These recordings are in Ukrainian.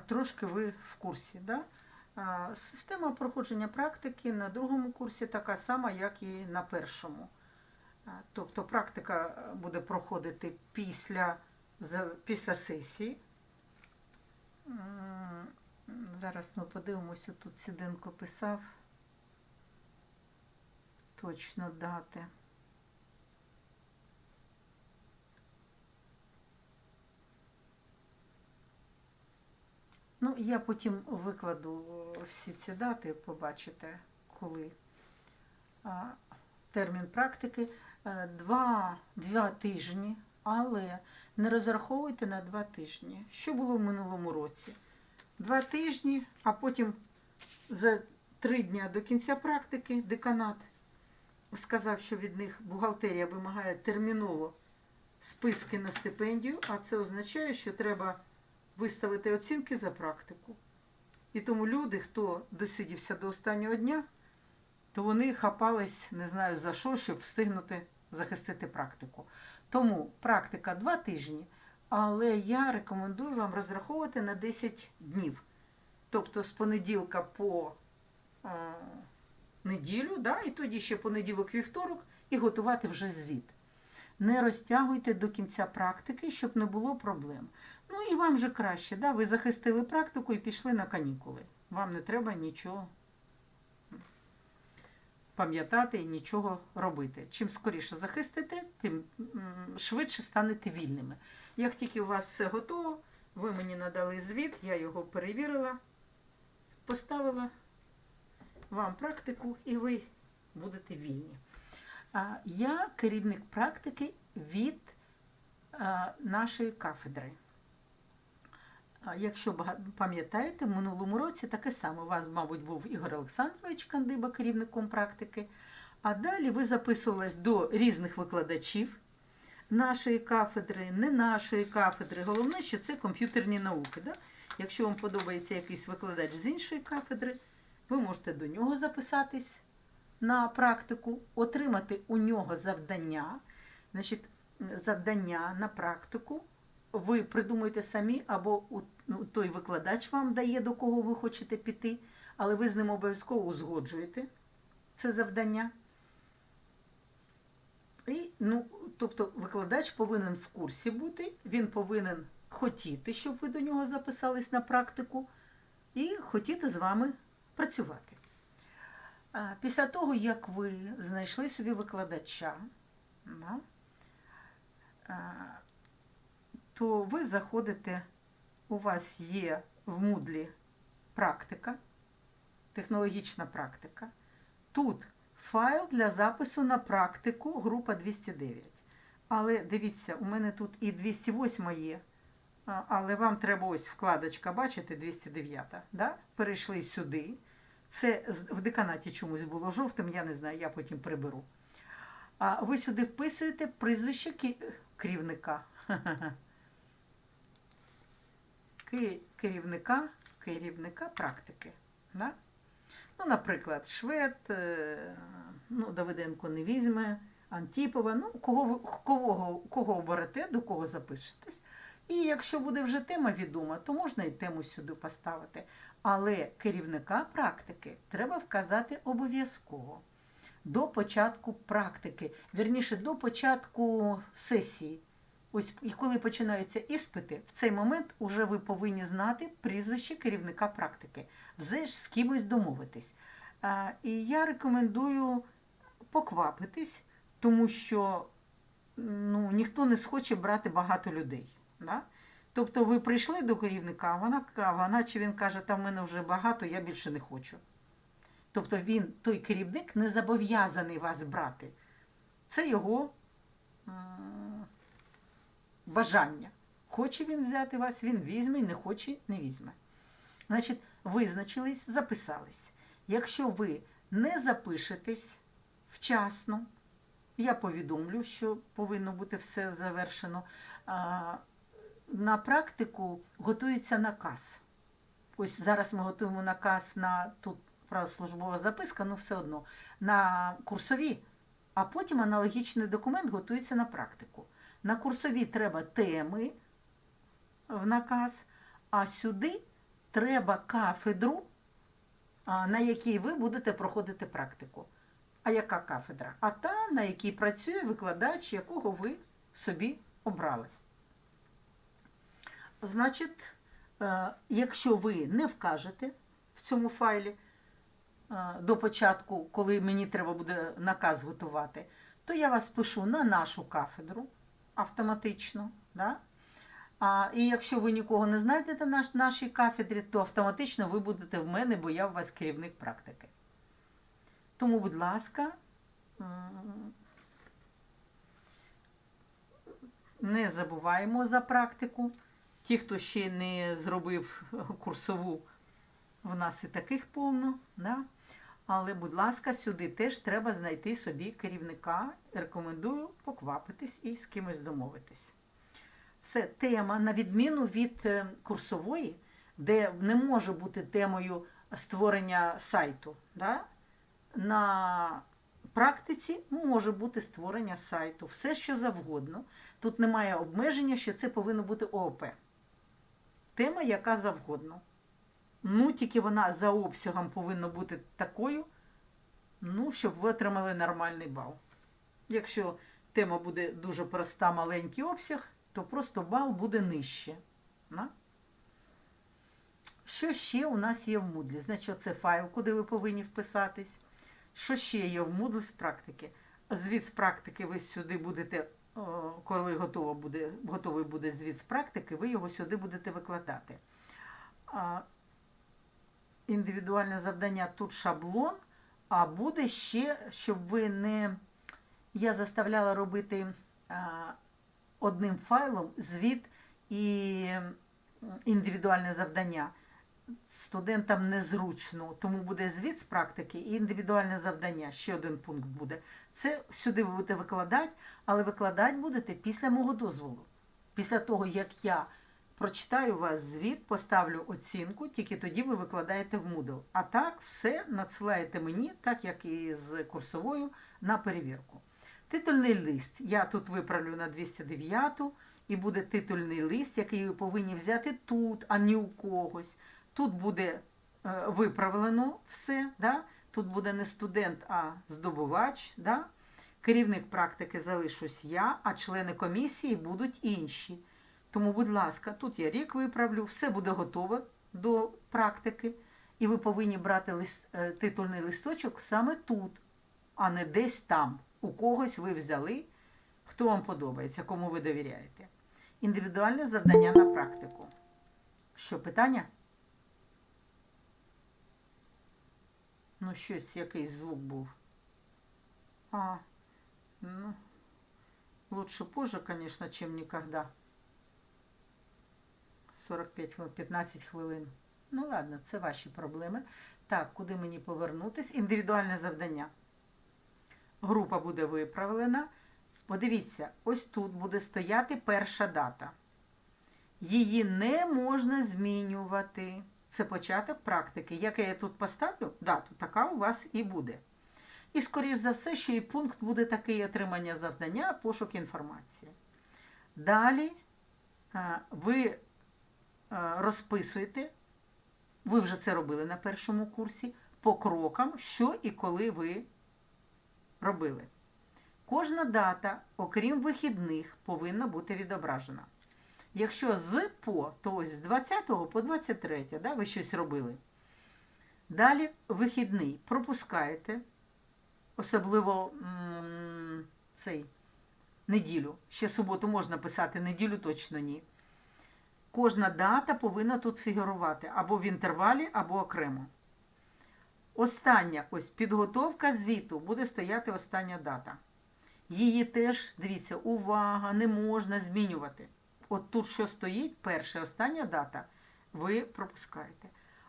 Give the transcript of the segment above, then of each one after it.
трошки ви в курсі. Да? Система проходження практики на другому курсі така сама, як і на першому. Тобто практика е, буде проходити після, після сесії. Зараз ми подивимося, тут Сіденко писав точно дати. Ну, я потім викладу е, всі ці дати, побачите, коли. Термін практики е, два, два тижні, але не розраховуйте на два тижні. Що було в минулому році? Два тижні, а потім за три дня до кінця практики деканат сказав, що від них бухгалтерія вимагає терміново списки на стипендію, а це означає, що треба виставити оцінки за практику. І тому люди, хто досидівся до останнього дня, то вони хапались, не знаю за що, щоб встигнути захистити практику. Тому практика два тижні, але я рекомендую вам розраховувати на 10 днів. Тобто з понеділка по е, неділю, да, і тоді ще понеділок вівторок, і готувати вже звіт. Не розтягуйте до кінця практики, щоб не було проблем. Ну і вам же краще, да? ви захистили практику і пішли на канікули. Вам не треба нічого пам'ятати і нічого робити. Чим скоріше захистите, тим швидше станете вільними. Як тільки у вас все готово, ви мені надали звіт, я його перевірила, поставила вам практику, і ви будете вільні. Я керівник практики від нашої кафедри. Якщо пам'ятаєте, в минулому році таке саме. У вас, мабуть, був Ігор Олександрович Кандиба керівником практики. А далі ви записувались до різних викладачів нашої кафедри, не нашої кафедри. Головне, що це комп'ютерні науки. Да? Якщо вам подобається якийсь викладач з іншої кафедри, ви можете до нього записатись на практику, отримати у нього завдання. Значить, завдання на практику ви придумуєте самі, або ну, той викладач вам дає, до кого ви хочете піти, але ви з ним обов'язково узгоджуєте це завдання. І, ну, тобто викладач повинен в курсі бути, він повинен хотіти, щоб ви до нього записались на практику, і хотіти з вами працювати. Після того, як ви знайшли собі викладача, то ви заходите, у вас є в Moodle практика, технологічна практика. Тут файл для запису на практику група 209. Але дивіться, у мене тут і 208 є, але вам треба ось вкладочка, бачите, 209. Да? Перейшли сюди. Це в деканаті чомусь було жовтим, я не знаю, я потім приберу. А ви сюди вписуєте прізвище керівника. Керівника, керівника практики. Да? Ну, наприклад, Швед, е, ну, Давиденко не візьме, Антіпова, ну, кого, кого, кого оберете, до кого запишетесь. І якщо буде вже тема відома, то можна і тему сюди поставити. Але керівника практики треба вказати обов'язково до початку практики, вірніше до початку сесії. Ось і коли починаються іспити, в цей момент уже ви повинні знати прізвище керівника практики, вже ж з кимось домовитись. А, І я рекомендую поквапитись, тому що ну, ніхто не схоче брати багато людей. Да? Тобто ви прийшли до керівника, а вона, вона чи він каже, там в мене вже багато, я більше не хочу. Тобто він, той керівник, не зобов'язаний вас брати. Це його м, бажання. Хоче він взяти вас, він візьме, не хоче, не візьме. Значить, визначились, записались. Якщо ви не запишетесь вчасно, я повідомлю, що повинно бути все завершено. На практику готується наказ. Ось зараз ми готуємо наказ на тут правда, службова записка, ну все одно на курсові, а потім аналогічний документ готується на практику. На курсові треба теми в наказ, а сюди треба кафедру, на якій ви будете проходити практику. А яка кафедра? А та, на якій працює викладач, якого ви собі обрали. Значить, е, якщо ви не вкажете в цьому файлі е, до початку, коли мені треба буде наказ готувати, то я вас пишу на нашу кафедру автоматично. Да? А, і якщо ви нікого не знайдете на нашій кафедрі, то автоматично ви будете в мене, бо я у вас керівник практики. Тому, будь ласка, не забуваємо за практику. Ті, хто ще не зробив курсову, в нас і таких повно. Да? Але, будь ласка, сюди теж треба знайти собі керівника. Рекомендую поквапитись і з кимось домовитись. Все, тема, на відміну від е, курсової, де не може бути темою створення сайту. Да? На практиці може бути створення сайту, все що завгодно. Тут немає обмеження, що це повинно бути ООП. Тема яка завгодно. Ну, тільки вона за обсягом повинна бути такою, ну, щоб ви отримали нормальний бал. Якщо тема буде дуже проста, маленький обсяг, то просто бал буде нижче. На? Що ще у нас є в Moodle? Значить, це файл, куди ви повинні вписатись. Що ще є в Moodle з практики? Звіт з практики ви сюди будете, коли готово буде, готовий буде звіт з практики, ви його сюди будете викладати. Індивідуальне завдання тут шаблон, а буде ще, щоб ви не. Я заставляла робити одним файлом звіт і індивідуальне завдання. Студентам незручно, тому буде звіт з практики і індивідуальне завдання. Ще один пункт буде. Це сюди ви будете викладати, але викладати будете після мого дозволу. Після того, як я прочитаю вас звіт, поставлю оцінку, тільки тоді ви викладаєте в Moodle. А так все надсилаєте мені, так як і з курсовою, на перевірку. Титульний лист. Я тут виправлю на 209 і буде титульний лист, який ви повинні взяти тут, а не у когось. Тут буде е, виправлено все. Да? Тут буде не студент, а здобувач. Да? Керівник практики залишусь я, а члени комісії будуть інші. Тому, будь ласка, тут я рік виправлю, все буде готове до практики, і ви повинні брати лист, е, титульний листочок саме тут, а не десь там. У когось ви взяли, хто вам подобається, кому ви довіряєте. Індивідуальне завдання на практику. Що, питання? Ну, щось, якийсь звук був. А, ну, лучше позже, конечно, чем никогда. 45 хвилин, 15 хвилин. Ну ладно, це ваші проблеми. Так, куди мені повернутись? Індивідуальне завдання. Група буде виправлена. Подивіться, ось тут буде стояти перша дата. Її не можна змінювати. Це початок практики. Яке я тут поставлю, дату, така у вас і буде. І, скоріш за все, що і пункт буде такий отримання завдання, пошук інформації. Далі ви розписуєте, ви вже це робили на першому курсі, по крокам, що і коли ви робили. Кожна дата, окрім вихідних, повинна бути відображена. Якщо з по, то ось з 20 по 23, да, ви щось робили. Далі вихідний пропускаєте, особливо цей неділю. Ще суботу можна писати, неділю точно ні. Кожна дата повинна тут фігурувати або в інтервалі, або окремо. Остання ось підготовка звіту буде стояти остання дата. Її теж, дивіться, увага, не можна змінювати. От тут, що стоїть, перша остання дата, ви пропускаєте.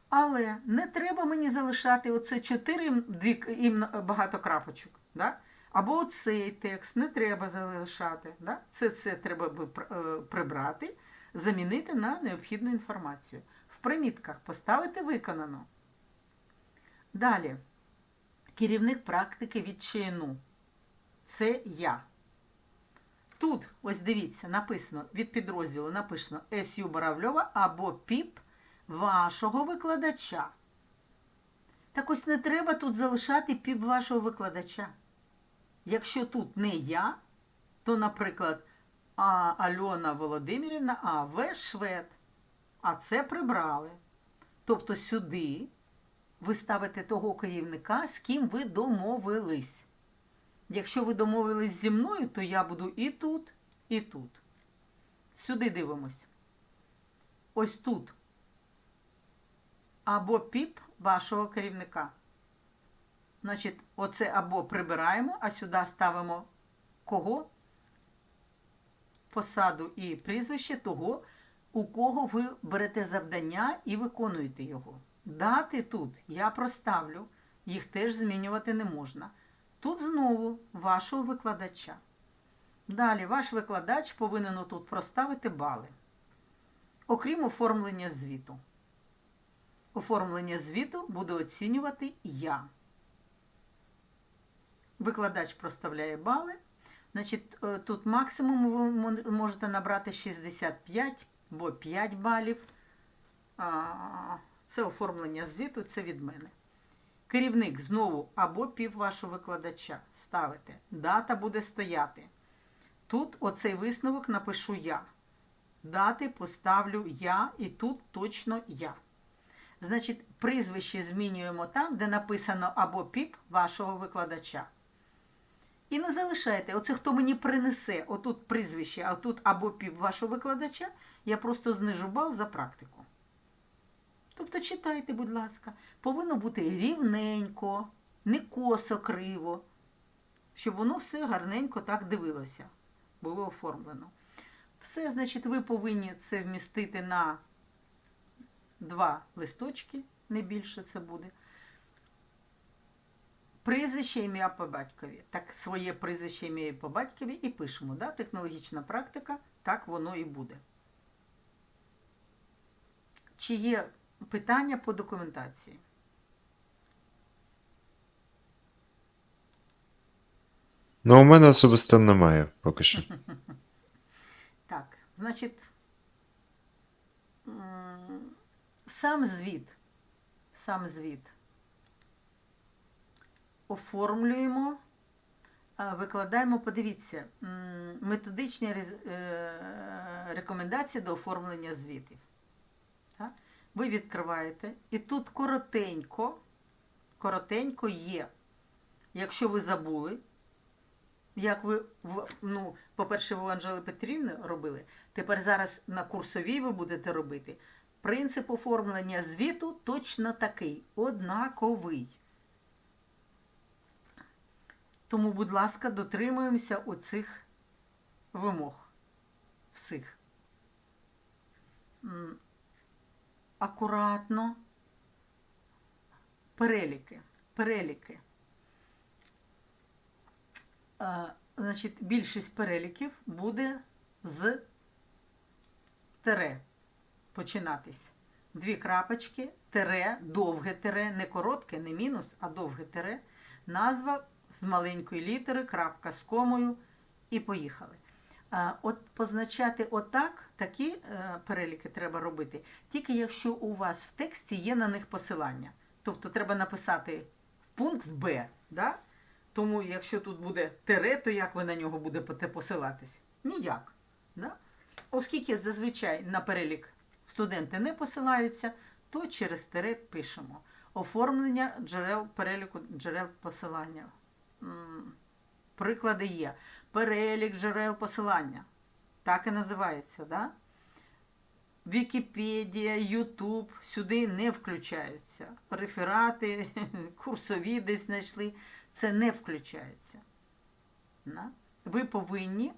Але не треба мені залишати оце чотири дві і багато крапочок. Да? Або оцей текст не треба залишати. Да? Це це треба е, прибрати, замінити на необхідну інформацію. В примітках поставити виконано. Далі. Керівник практики від ЧНУ. Це я. Тут, ось дивіться, написано від підрозділу написано СЮ Боравльова або ПІП вашого викладача. Так ось не треба тут залишати піп вашого викладача. Якщо тут не я, то, наприклад, а Альона Володимирівна, а В швед. А це прибрали. Тобто сюди ви ставите того керівника, з ким ви домовились. Якщо ви домовились зі мною, то я буду і тут, і тут. Сюди дивимось. Ось тут. Або піп вашого керівника. Значить, оце або прибираємо, а сюди ставимо кого? Посаду і прізвище того, у кого ви берете завдання і виконуєте його. Дати тут я проставлю, їх теж змінювати не можна. Тут знову вашого викладача. Далі ваш викладач повинен тут проставити бали. Окрім оформлення звіту. Оформлення звіту буду оцінювати я. Викладач проставляє бали. Значить, е, тут максимум ви можете набрати 65 або 5 балів. Це оформлення звіту, це від мене. Керівник знову або пів вашого викладача ставите. Дата буде стояти. Тут оцей висновок напишу я. Дати поставлю я і тут точно я. Значить, прізвище змінюємо там, де написано або піп вашого викладача. І не залишайте, оце хто мені принесе, отут прізвище, а тут або піп вашого викладача, я просто знижу бал за практику. Тобто читайте, будь ласка, повинно бути рівненько, не косо криво, щоб воно все гарненько так дивилося, було оформлено. Все, значить, ви повинні це вмістити на два листочки, не більше це буде. Прізвище, ім'я по батькові. Так, своє прізвище, ім'я по батькові і пишемо. Да? Технологічна практика, так воно і буде. Чи є питання по документації? Ну, у мене особисто немає поки що. Так, значить, сам звіт, сам звіт оформлюємо, викладаємо, подивіться, методичні е, рекомендації до оформлення звітів. Ви відкриваєте, і тут коротенько, коротенько є. Якщо ви забули, як ви, ну, по-перше, ви у Анжели Петрівни робили, тепер зараз на курсовій ви будете робити. Принцип оформлення звіту точно такий, однаковий. Тому, будь ласка, дотримуємося оцих вимог. Всіх. Акуратно. Переліки. Переліки. Е, Значить, більшість переліків буде з тире починатись. Дві крапочки, тире, довге тире, не коротке, не мінус, а довге тире. Назва з маленької літери, крапка з комою і поїхали. От позначати отак, такі е, переліки треба робити, тільки якщо у вас в тексті є на них посилання. Тобто треба написати пункт Б. Да? Тому якщо тут буде тире, то як ви на нього будете посилатись? Ніяк. Да? Оскільки зазвичай на перелік студенти не посилаються, то через тире пишемо. Оформлення джерел переліку джерел посилання. Приклади є. Перелік джерел посилання. Так і називається, да? Вікіпедія, Ютуб сюди не включаються. Реферати, курсові десь знайшли. Це не включається. Да? Ви повинні,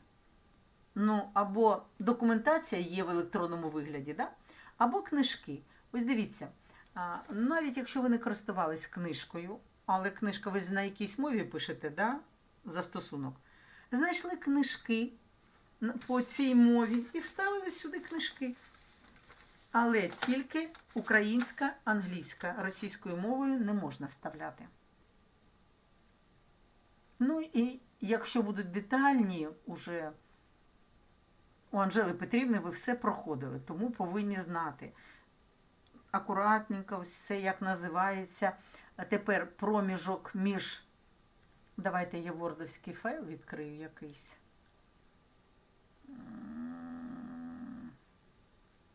ну, або документація є в електронному вигляді, да? або книжки. Ось дивіться, навіть якщо ви не користувались книжкою, але книжка ви на якійсь мові пишете, да? застосунок, знайшли книжки по цій мові і вставили сюди книжки. Але тільки українська, англійська, російською мовою не можна вставляти. Ну і якщо будуть детальні, уже у Анжели Петрівни ви все проходили, тому повинні знати. акуратненько, все як називається. Тепер проміжок між. Давайте я вордовський файл відкрию якийсь.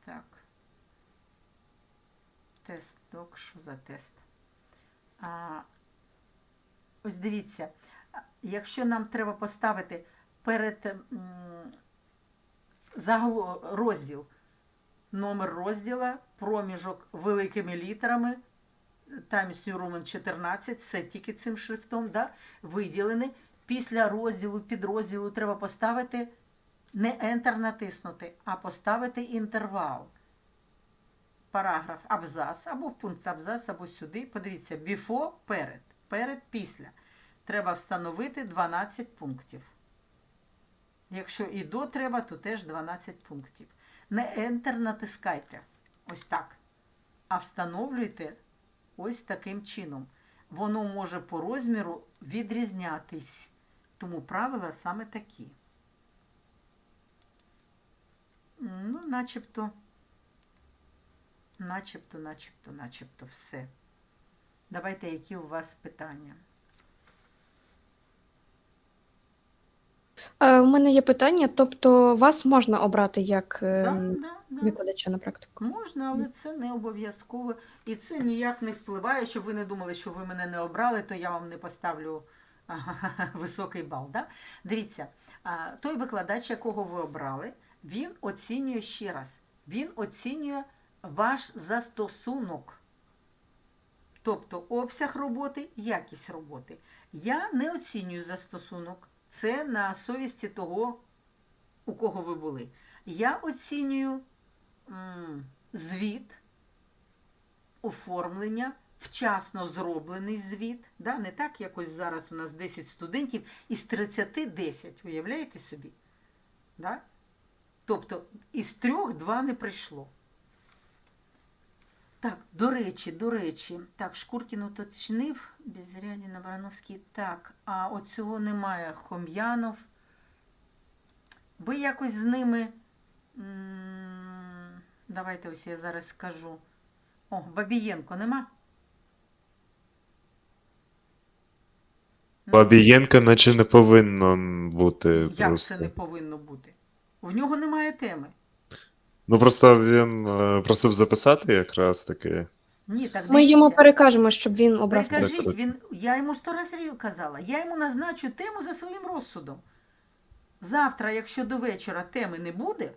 Так. Тест док, що за тест? А, ось дивіться, якщо нам треба поставити перед розділ, номер розділа, проміжок великими літерами, Times New Roman 14, все тільки цим шрифтом, да, виділений. Після розділу, підрозділу треба поставити не Enter натиснути, а поставити інтервал. Параграф абзац, або пункт абзац, або сюди. Подивіться, before, перед, перед, після. Треба встановити 12 пунктів. Якщо і до треба, то теж 12 пунктів. Не Enter натискайте. Ось так. А встановлюйте ось таким чином. Воно може по розміру відрізнятись. Тому правила саме такі. Ну, начебто, начебто, начебто, начебто все. Давайте, які у вас питання. Е, У мене є питання, тобто вас можна обрати як е, да, да. викладача на практику? Можна, але це не обов'язково. І це ніяк не впливає, щоб ви не думали, що ви мене не обрали, то я вам не поставлю ага, високий бал. Да? Дивіться, а, той викладач, якого ви обрали, він оцінює ще раз. Він оцінює ваш застосунок. Тобто обсяг роботи, якість роботи. Я не оцінюю застосунок. Це на совісті того, у кого ви були. Я оцінюю звіт, оформлення, вчасно зроблений звіт. Да? Не так, як ось зараз у нас 10 студентів із 30 10. Уявляєте собі? Да? Тобто із трьох два не прийшло. Так, до речі, до речі, так, Шкуркін уточнив, Безрядін, Абрановський, так, а оцього немає Хом'янов. Ви якось з ними. Давайте ось я зараз скажу. О, Бабієнко нема? Ну, Бабієнка наче не повинно бути Як просто. це не повинно бути? В нього немає теми. Ну просто він е, просив записати якраз таки. Ні, так Ми йому перекажемо, щоб він обрав. Так, Прикажіть, так. він, я йому сто разів казала, я йому назначу тему за своїм розсудом. Завтра, якщо до вечора теми не буде,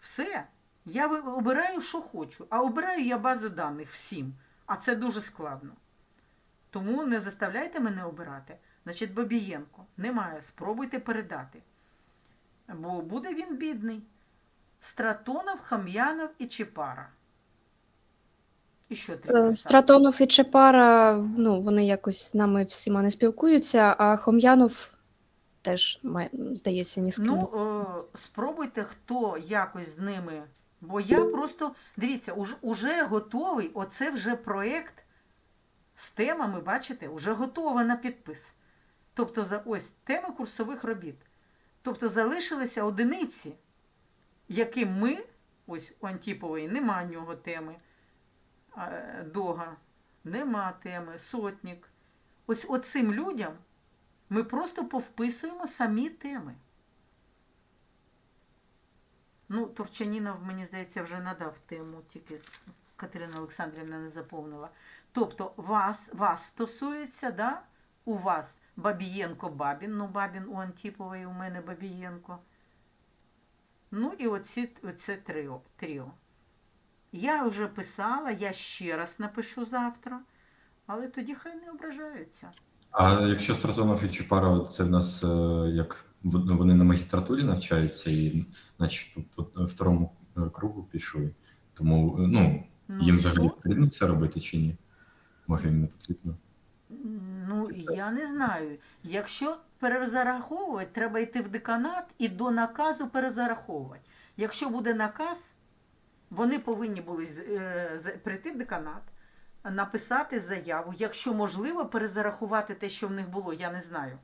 все, я ви- обираю, що хочу. А обираю я базу даних всім. А це дуже складно. Тому не заставляйте мене обирати. Значить, Бабієнко, немає, спробуйте передати. Бо буде він бідний. Стратонов, Хам'янов і Чепара. І що треба? Е. Стратонов і Чепара, ну, вони якось з нами всіма не спілкуються, а Хом'янов теж, здається, ні з ким. Ну, спробуйте, хто якось з ними. Бо я просто, дивіться, уж, уже готовий, оце вже проєкт з темами, бачите, вже готова на підпис. Тобто, за, ось теми курсових робіт. Тобто залишилися одиниці, яким ми, ось у Антіпової нема нього теми, Дога, нема теми, сотник. Ось оцим людям ми просто повписуємо самі теми. Ну, Турчанінов, мені здається, вже надав тему, тільки Катерина Олександрівна не заповнила. Тобто вас, вас стосується, да? у вас Бабієнко Бабін, ну Бабін у Антіпової, у мене Бабієнко. Ну і оці, оце тріо, тріо. Я вже писала, я ще раз напишу завтра, але тоді хай не ображаються. А якщо Стратонов і Чупара, це в нас е, як ну, вони на магістратурі навчаються і, наче по, второму е, кругу пішли. Тому е, ну, Ну, їм взагалі потрібно це робити чи ні? Може, їм не потрібно. Ну, я не знаю. Якщо перезараховувати, треба йти в деканат і до наказу перезараховувати. Якщо буде наказ, вони повинні були е, прийти в деканат, написати заяву. Якщо можливо, перезарахувати те, що в них було, я не знаю.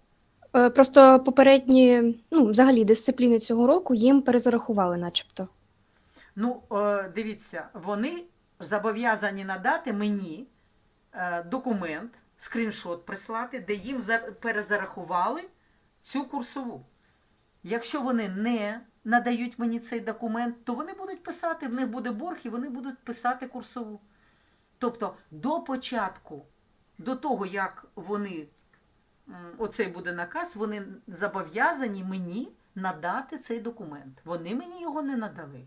Е, Просто попередні, ну, взагалі, дисципліни цього року їм перезарахували, начебто. Ну, е, дивіться, вони зобов'язані надати мені документ, скріншот прислати, де їм перезарахували цю курсову. Якщо вони не надають мені цей документ, то вони будуть писати, в них буде борг, і вони будуть писати курсову. Тобто до початку, до того, як вони, оцей буде наказ, вони зобов'язані мені надати цей документ. Вони мені його не надали.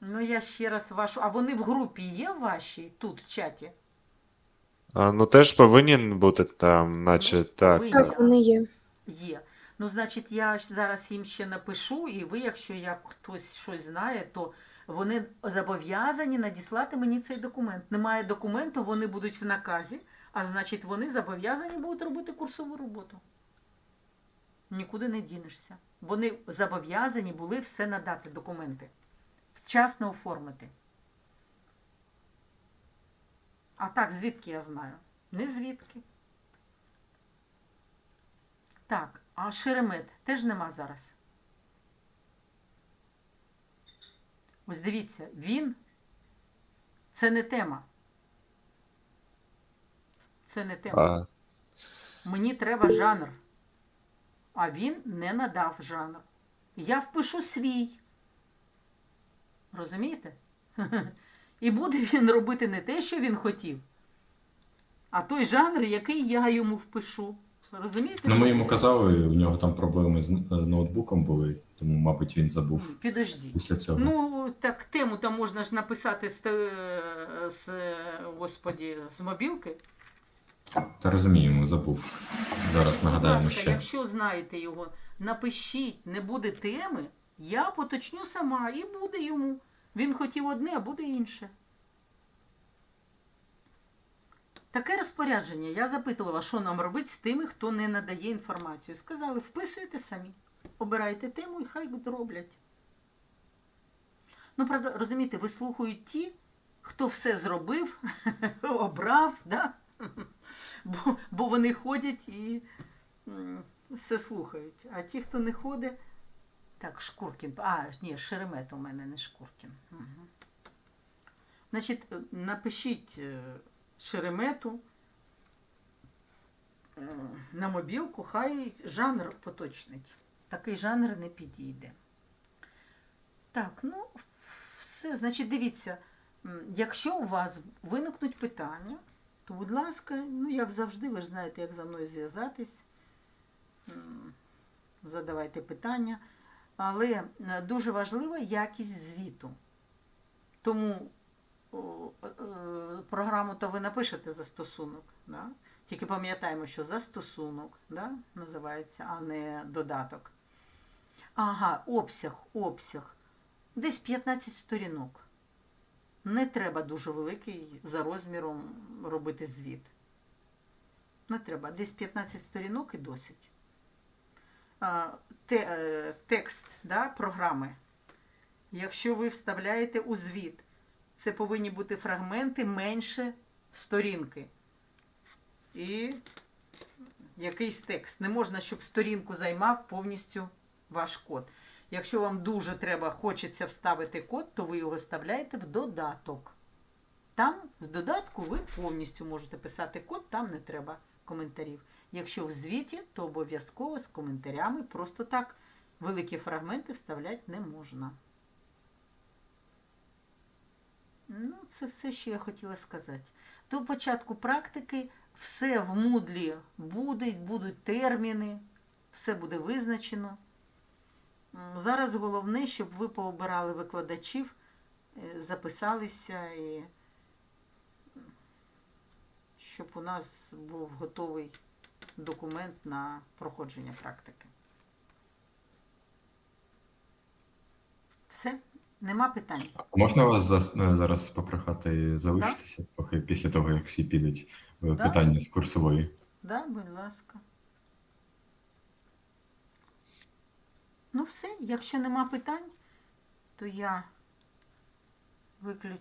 Ну, я ще раз вашу. А вони в групі є вашій тут в чаті? А, ну теж повинен бути там, наче Ну, так. повинен. Так, вони є. Є. Ну, значить, я ж зараз їм ще напишу, і ви, якщо як хтось щось знає, то вони зобов'язані надіслати мені цей документ. Немає документу, вони будуть в наказі, а значить, вони зобов'язані будуть робити курсову роботу. Нікуди не дінешся. Вони зобов'язані були все надати документи, вчасно оформити. А так, звідки я знаю? Не звідки. Так, а Шеремет теж нема зараз. Ось дивіться, він це не тема. Це не тема. А, Мені треба жанр. А він не надав жанр. Я впишу свій. Розумієте? І буде він робити не те, що він хотів, а той жанр, який я йому впишу. Розумієте? Ну, ми йому казали, у нього там проблеми з е, ноутбуком були, тому, мабуть, він забув Підожди. після цього. Ну, так тему там можна ж написати з, з, господі, з мобілки. Та розуміємо, забув. Зараз нагадаємо ще. якщо знаєте його, напишіть, не буде теми, я поточню сама і буде йому. Він хотів одне, а буде інше. Таке розпорядження. Я запитувала, що нам робити з тими, хто не надає інформацію. Сказали, вписуйте самі, обирайте тему і хай роблять. Ну, правда, розумієте, вислухають ті, хто все зробив, обрав, да? бо, бо вони ходять і все слухають. А ті, хто не ходить, так, Шкуркін. А, ні, Шеремет у мене не Шкуркін. Угу. Значить, е, напишіть е, Шеремету е, на мобілку, хай жанр поточнить. Такий жанр не підійде. Так, ну, все. Значить, дивіться, якщо у вас виникнуть питання, то, будь ласка, ну, як завжди, ви ж знаєте, як за мною зв'язатись. Задавайте питання. Але е, дуже важлива якість звіту. Тому е, е, програму то ви напишете застосунок. Да? Тільки пам'ятаємо, що застосунок да? називається, а не додаток. Ага, обсяг, обсяг. Десь 15 сторінок. Не треба дуже великий за розміром робити звіт. Не треба. Десь 15 сторінок і досить. Те, е, текст да, програми. Якщо ви вставляєте у звіт, це повинні бути фрагменти менше сторінки. І якийсь текст. Не можна, щоб сторінку займав повністю ваш код. Якщо вам дуже треба, хочеться вставити код, то ви його вставляєте в додаток. Там, в додатку, ви повністю можете писати код, там не треба коментарів. Якщо в звіті, то обов'язково з коментарями. Просто так великі фрагменти вставляти не можна. Ну, це все, що я хотіла сказати. До початку практики все в мудлі буде, будуть терміни, все буде визначено. Зараз головне, щоб ви пообирали викладачів, е, записалися і щоб у нас був готовий документ на проходження практики. Все? Нема питань? Можна вас е, зараз попрохати залишитися, поки після того, як всі підуть е, Да. питання з курсової. Да, будь ласка. Ну все, якщо нема питань, то я виключу.